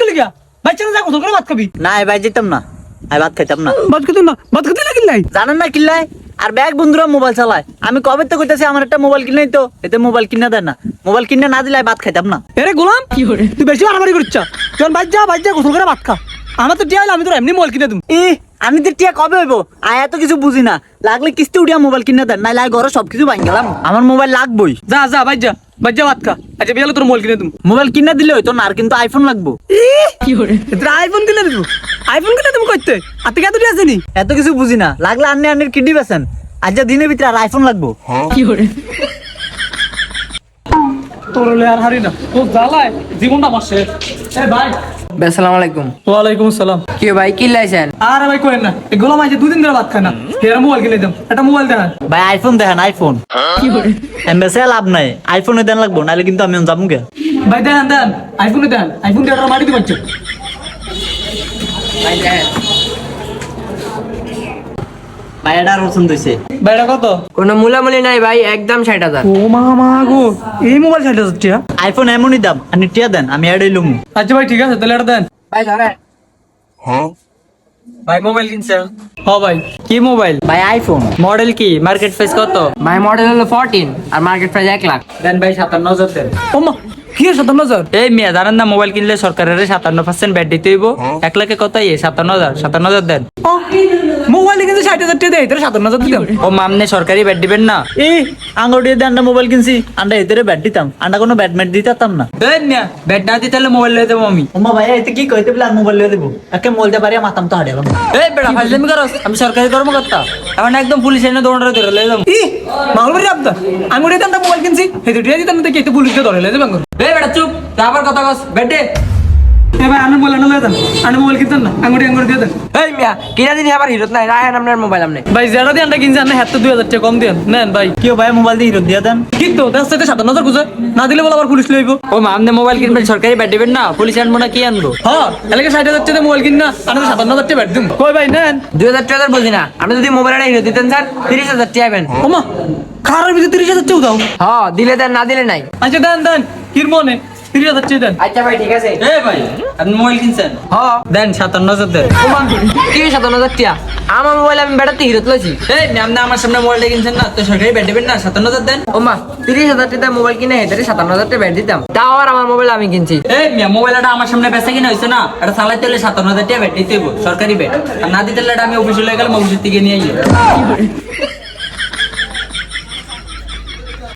গেলি গিয়া বাচ্চা না যা কত করে ভাত খাবি। না এ ভাই যেতাম না। আমি ভাত খাইতাম না। ভাত না? ভাত খেতে না কিনলাই জানেন না কিল্লাই? আর ব্যাগ বন্ধুরা মোবাইল চালায়। আমি কবে তো কইতাছি আমার একটা মোবাইল কিনে তো এতে মোবাইল কিনে দেন না। মোবাইল কিনে না দিলে ভাত খাইতাম না। এরে গোলাম কি করে তুই বেশি মারামারি করছ চল। বাজ যা বাজ যা গোসল করে ভাত খা। আমার তো টিয়া হইলে আমি তোর এমনি মোবাইল কিনে দিম। ই আমি তো টিয়া কবে হইব? আয় এত কিছু বুঝি না। লাগলে কিস্তি উঠিয়া মোবাইল কিনে দেন নাইলে আয় ঘরে সবকিছু ভাঙ গেলাম। আমার মোবাইল লাগবই। যা যা বাজ যা বাজ যা ভাত খা। আচ্ছা বিয়ালে তোর মোবাইল কিনে দিম। মোবাইল কিনে দিলে হইতো না আর কিন্তু আইফোন লাগবো। কি করে তোর আইফোন কিনে দিব আইফোন কিনে দিব কইতে? আর তুই কত আছে নি? এত কিছু বুঝি না। লাগলে আন্নে আন্নের কিডি বেছেন আজ যা দিনের ভিতরে আর আইফোন লাগবো। কি করে তোর হলে আর হারি না। তো জ্বালায় জীবনটা আমার শেষ। ভাই। আসসালামু আলাইকুম। ওয়ালাইকুম আসসালাম কি ভাই কি লাইছেন? আরে ভাই কোয়েন না। এই গোলাম আজ দুদিন ধরে ভাত খায় না মোবাইল কিনে দিম একটা মোবাইল দেখান। ভাই আইফোন দেখেন আইফোন কি করে এমবেসে লাভ নাই। আইফোনে দেন লাগবো নাহলে কিন্তু আমি যাব গে। ভাই দেন দেন। আইফোনে দেন। আইফোন দিয়ে মাটি ভাই এটা আর পছন্দ হয়েছে কত? কোনো মূলামূলি নাই ভাই একদম ষাট হাজার। ও মা মা গো এই মোবাইল ষাট হাজার টিয়া? আইফোন এমনই দাম আর টিয়া দেন আমি এটাই লুমু। আচ্ছা ভাই ঠিক আছে তাহলে এটা দেন। ভাই ধরেন। ভাই মোবাইল কিনছেন হ ভাই কি মোবাইল? ভাই আইফোন মডেল কি? মার্কেট প্রাইস কত? ভাই মডেল হলো ফোরটিন আর মার্কেট প্রাইস এক লাখ। দেন ভাই সাতান্ন হাজার দেন। ও মা কি সাতান্ন হাজার? এই মিয়া জানেন না মোবাইল কিনলে সরকারের সাতান্ন পার্সেন্ট ব্যাট দিতে হইব? এক লাখে কত ইয়ে সাতান্ন হাজার সাতান্ন হাজার দেন। ও মোবাইল কিন্তু ষাট হাজার দেয় সাতান্ন হাজার দিলাম ও মামনে সরকারি ব্যাট দিবেন না? এই আঙ্গুর দিয়ে আন্ডা মোবাইল কিনছি আন্ডা এদের ব্যাট দিতাম আন্ডা কোনো ব্যাট ম্যাট দিতাম না। ব্যাট না দিতে হলে মোবাইল লয়ে দেবো আমি। ওমা ভাই এতে কি কইতে বলে মোবাইল লয়ে দেবো একে পারি মাতাম তো হারিয়ে এই বেটা ফাইজলামি করস আমি সরকারি কর্মকর্তা। এখন একদম পুলিশ এনে দৌড়ারে ধরে লয়ে যাব। ই মাগুর আবদা আমি ওটা দামটা মোবাইল কিনছি এই তো টিয়া দিতাম না দেখি একটু পুলিশকে ধরে বাঙ্গুর এই বেটা চুপ তা আবার কথা কস ব্যাট দে। এ ভাই আমি মোবাইল আনা দেন আমি মোবাইল কিনতেন না আঙ্গুরি আঙ্গুরি দিয়ে দেন। এই মিয়া কিনা দিন আবার হিরত নাই রায়ন আপনার মোবাইল আপনি ভাই যেটা দিয়ে আনটা কিনছি আন্না হাত দুই হাজার টাকা কম দেন নেন ভাই। কি ভাই মোবাইল দিয়ে হিরো দিয়ে দেন। ঠিক তো তার সাথে খুঁজে। না দিলে বলে আবার পুলিশ লইব। ও মোবাইল কিনবেন সরকারি ব্যাট দিবেন না পুলিশ আনব না কি আনব? হ্যাঁ এলাকা ষাট হাজার টাকা মোবাইল কিন না আমি সাতান্ন হাজার টাকা ব্যাট দিম। কই ভাই নেন। দুই হাজার টাকা বলছি না আপনি যদি মোবাইলটা হিরো দিতেন স্যার তিরিশ হাজার টাকা ওমা খারাপ ভিতরে তিরিশ হাজার টাকা দাও। হ্যাঁ দিলে দেন না দিলে নাই। আচ্ছা দেন দেন কির মনে তিরিশ হাজার দেন। আচ্ছা ভাই ঠিক আছে। এই ভাই আপনি মোবাইল কিনছেন? হ্যাঁ। দেন সাতান্ন হাজার দেন। তিরিশ সাতান্ন হাজার টাকা আমার মোবাইল আমি বেড়াতে হিরত লইছি। এই ম্যাম আমার সামনে মোবাইলটা কিনছেন না তো সরকারি ব্যাট দিবেন না সাতান্ন হাজার দেন। ও মা তিরিশ হাজার টাকা মোবাইল কিনে হেতারে সাতান্ন হাজার টাকা ব্যাট দিতাম। তাও আর আমার মোবাইল আমি কিনছি। এই মিয়া মোবাইলটা আমার সামনে বেচা কিনা হয়েছে না এটা চালাইতে হলে সাতান্ন হাজার টাকা ব্যাট দিতে সরকারি ব্যাট। আর না দিতে হলে আমি অফিসে লয়ে গেলাম অফিসের থেকে নিয়ে আইয়ে।